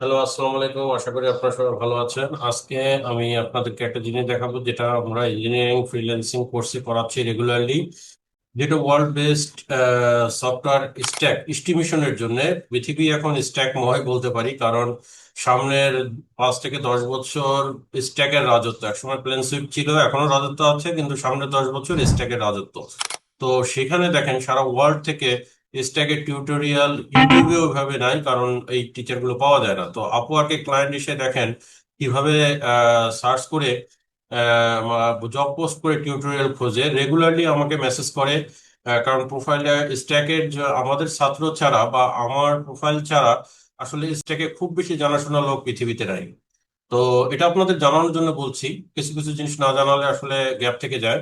Hello আসসালামু আলাইকুম আশা করি আপনারা সবাই ভালো আছেন। আজকে আমি আপনাদেরকে একটা জিনিস দেখাবো, যেটা আমরা ইঞ্জিনিয়ারিং ফ্রিল্যান্সিং কোর্সে করাচ্ছি রেগুলারলি যেটা ওয়ার্ল্ড বেসড সফটওয়্যার স্ট্যাক এস্টিমেশনের জন্য। পৃথিবী এখন স্ট্যাকময় বলতে পারি, কারণ সামনের পাঁচ থেকে দশ বছর স্ট্যাকের রাজত্ব। একসময় প্লেন সুইপ ছিল, এখনও রাজত্ব আছে, কিন্তু সামনের দশ বছর স্ট্যাকের রাজত্ব। তো সেখানে দেখেন, সারা ওয়ার্ল্ড থেকে স্ট্যাকের টিউটোরিয়াল ইউটিউবে ওইভাবে নাই, কারণ এই টিচারগুলো পাওয়া যায় না। তো আপওয়ার্কে ক্লায়েন্ট এসে দেখেন কীভাবে সার্চ করে জব পোস্ট করে টিউটোরিয়াল খোঁজে রেগুলারলি আমাকে মেসেজ করে কারণ প্রোফাইলে স্ট্যাকের আমাদের ছাত্র ছাড়া বা আমার প্রোফাইল ছাড়া আসলে স্ট্যাকে খুব বেশি জানাশোনা লোক পৃথিবীতে নাই। তো এটা আপনাদের জানানোর জন্য বলছি, কিছু কিছু জিনিস না জানালে আসলে গ্যাপ থেকে যায়।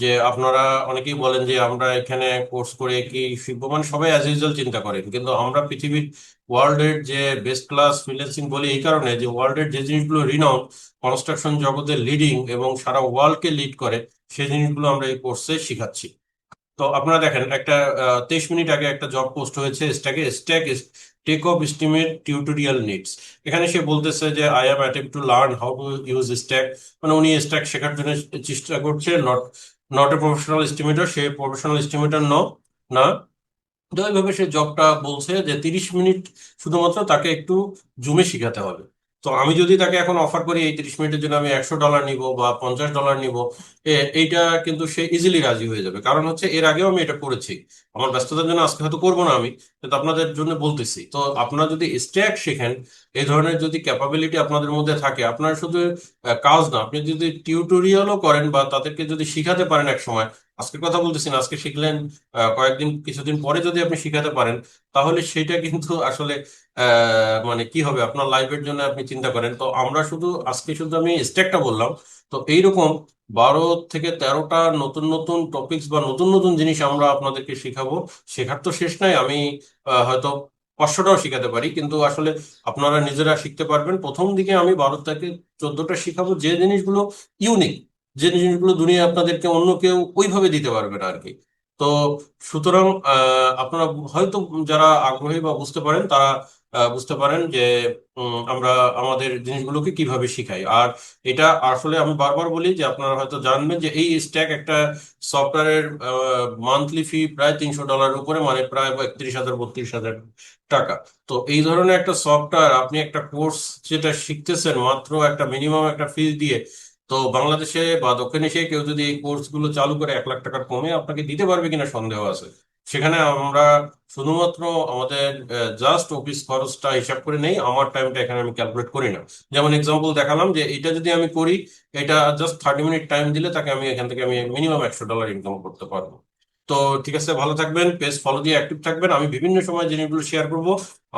যে আপনারা অনেকেই বলেন যে আমরা এখানে কোর্স করে কি শিখব। মানে সবাই অ্যাজ ইউজুয়াল চিন্তা করেন, কিন্তু আমরা পৃথিবীর ওয়ার্ল্ড এর যে বেস্ট ক্লাস ফ্রিল্যান্সিং বলি এই কারণে যে ওয়ার্ল্ড এর যে জিনিসগুলো রিনাউন্ড কনস্ট্রাকশন জগতে লিডিং এবং সারা ওয়ার্ল্ড কে লিড করে, সেই জিনিসগুলো আমরা এই কোর্সে শিখাচ্ছি। তো আপনারা দেখেন, একটা তেইশ মিনিট আগে একটা জব পোস্ট হয়েছে স্ট্যাকে stack take off estimate tutorial needs এখানে সে বলতেছে যে I am attempt to learn how to use stack মানে উনি স্ট্যাক শেখার জন্য চেষ্টা করছে not not a professional estimator say professional estimator ন না। তো এইভাবে সে জবটা বলছে যে, তিরিশ মিনিট শুধুমাত্র তাকে একটু জুমে শিখাতে হবে। তো আমি যদি তাকে এখন অফার করি এই তিরিশ মিনিটের জন্য আমি একশো ডলার নিব বা পঞ্চাশ ডলার নিব এইটা কিন্তু সে ইজিলি রাজি হয়ে যাবে। কারণ হচ্ছে এর আগেও আমি এটা করেছি। আমার ব্যস্ততার জন্য আজকে হয়তো করব না আমি, কিন্তু আপনাদের জন্য বলতেছি। তো আপনারা যদি স্ট্যাক শেখেন, এই ধরনের যদি ক্যাপাবিলিটি আপনাদের মধ্যে থাকে, আপনার শুধু কাজ না, আপনি যদি টিউটোরিয়ালও করেন বা তাদেরকে যদি শিখাতে পারেন এক সময় আজকের কথা বলতেছি আজকে শিখলেন কয়েকদিন, কিছুদিন পরে যদি আপনি শিখাতে পারেন, তাহলে সেটা কিন্তু আসলে মানে কি হবে, আপনার লাইফের জন্য আপনি চিন্তা করেন। তো আমরা শুধু, আজকে শুধু আমি স্ট্যাকটা বললাম। তো এইরকম বারো থেকে তেরোটা নতুন নতুন টপিকস বা নতুন নতুন জিনিস আমরা আপনাদেরকে শেখাবো। শেখার তো শেষ নাই, আমি হয়তো পাঁচশোটাও শিখাতে পারি, কিন্তু আসলে আপনারা নিজেরা শিখতে পারবেন। প্রথম দিকে আমি বারো থেকে চোদ্দটা শিখাবো, যে জিনিসগুলো ইউনিক যে জিনিসগুলো দুনিয়া আপনাদেরকে অন্য কেউ ওইভাবে দিতে পারবে না আর কি তো সুতরাং আপনারা হয়তো যারা আগ্রহী বা বুঝতে পারেন, তারা বুঝতে পারেন যে আমরা আমাদের জিনিসগুলোকে কীভাবে শিখাই। আর এটা আসলে আমি বারবার বলি যে আপনারা হয়তো জানবেন যে এই স্ট্যাক একটা সফটওয়্যারের মান্থলি ফি প্রায় তিনশো ডলারের উপরে মানে প্রায় একত্রিশ হাজার, বত্রিশ হাজার টাকা। তো এই ধরনের একটা সফটওয়্যার আপনি একটা কোর্স যেটা শিখতেছেন মাত্র একটা মিনিমাম একটা ফিস দিয়ে তো বাংলাদেশে বা দক্ষিণ এশিয়ায় কেউ যদি এই কোর্সগুলো চালু করে এক লাখ টাকার কমে আপনাকে দিতে পারবে কিনা সন্দেহ আছে। সেখানে আমরা শুধুমাত্র আমাদের জাস্ট অফিস খরচটা হিসাব করে নেই, আমার টাইমটা এখানে আমি ক্যালকুলেট করি না। যেমন এক্সাম্পল দেখালাম যে এটা যদি আমি করি, এটা জাস্ট থার্টি মিনিট টাইম দিলে তাকে আমি এখান থেকে আমি মিনিমাম একশো ডলার ইনকাম করতে পারব। তো ঠিক আছে, ভালো থাকবেন, পেজ ফলো দিয়ে অ্যাক্টিভ থাকবেন। আমি বিভিন্ন সময় জিনিসগুলো শেয়ার করব,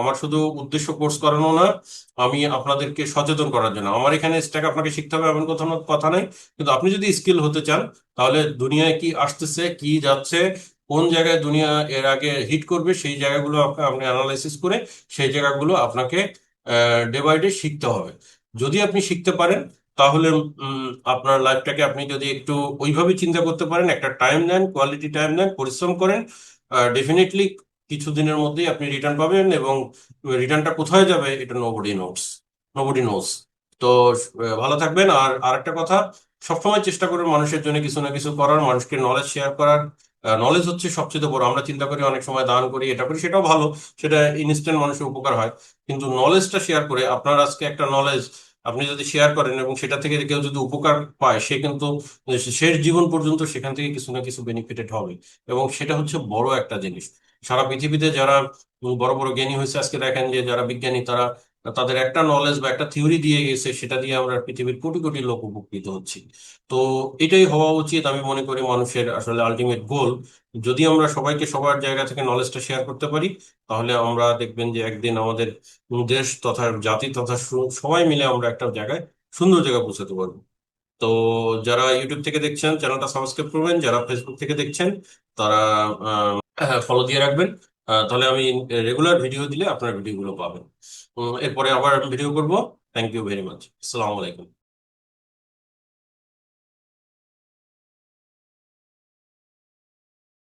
আমার শুধু উদ্দেশ্য কোর্স করানো না, আমি আপনাদেরকে সচেতন করার জন্য। আমার এখানে স্ট্যাক আপনাকে শিখতে হবে, এমন কথা কথা নাই। কিন্তু আপনি যদি স্কিল হতে চান, তাহলে দুনিয়ায় কি আসতেছে, কি যাচ্ছে, কোন জায়গায় দুনিয়া এর আগে হিট করবে, সেই জায়গাগুলো আপনি অ্যানালাইসিস করে, সেই জায়গাগুলো আপনাকে ডে বাই ডে শিখতে হবে। যদি আপনি শিখতে পারেন তাহলে আপনার লাইফটাকে আপনি যদি একটু ওইভাবে চিন্তা করতে পারেন, একটা টাইম নেন কোয়ালিটি টাইম নেন, পরিশ্রম করেন ডেফিনেটলি কিছুদিনের মধ্যেই আপনি রিটার্ন পাবেন এবং রিটার্নটা কোথায় যাবে এটা নোবডি নোটস নোবডি নোস তো ভালো থাকবেন। আর আরেকটা কথা, সবসময় চেষ্টা করবেন মানুষের জন্য কিছু না কিছু করার, মানুষকে নলেজ শেয়ার করার। নলেজ হচ্ছে সবচেয়ে বড়। আমরা চিন্তা করি, অনেক সময় দান করি, এটা করি, সেটাও ভালো, সেটা ইনস্ট্যান্ট মানুষের উপকার হয়। কিন্তু নলেজটা শেয়ার করে, আপনার আজকে একটা নলেজ আপনি যদি শেয়ার করেন এবং সেটা থেকে কেউ যদি উপকার পায়, সে কিন্তু শেষ জীবন পর্যন্ত সেখান থেকে কিছু না কিছু বেনিফিটেড হবে। এবং সেটা হচ্ছে বড় একটা জিনিস। সারা পৃথিবীতে যারা বড় বড় জ্ঞানী হয়েছে, আজকে দেখেন যে যারা বিজ্ঞানী, তারা তাদের একটা নলেজ বা একটা থিওরি দিয়ে গেছে, সেটা দিয়ে আমরা পৃথিবীর কোটি কোটি লোক উপকৃত হচ্ছি। তো এটাই হওয়া উচিত আমি মনে করি মানুষের আসলে আলটিমেট গোল যদি আমরা সবাইকে সবার জায়গা থেকে নলেজটা শেয়ার করতে পারি, তাহলে আমরা দেখবেন যে একদিন আমাদের দেশ তথা জাতি তথা সবাই মিলে আমরা একটা জায়গায় সুন্দর জায়গায় পৌঁছাতে পারব। তো যারা ইউটিউব থেকে দেখছেন চ্যানেলটা সাবস্ক্রাইব করবেন, যারা ফেসবুক থেকে দেখছেন, তারা ফলো দিয়ে রাখবেন। তাহলে আমি রেগুলার ভিডিও দিলে আপনার ভিডিওগুলো পাবেন। এরপরে আবার ভিডিও করব। থ্যাংক ইউ ভেরি মাচ আসসালামু আলাইকুম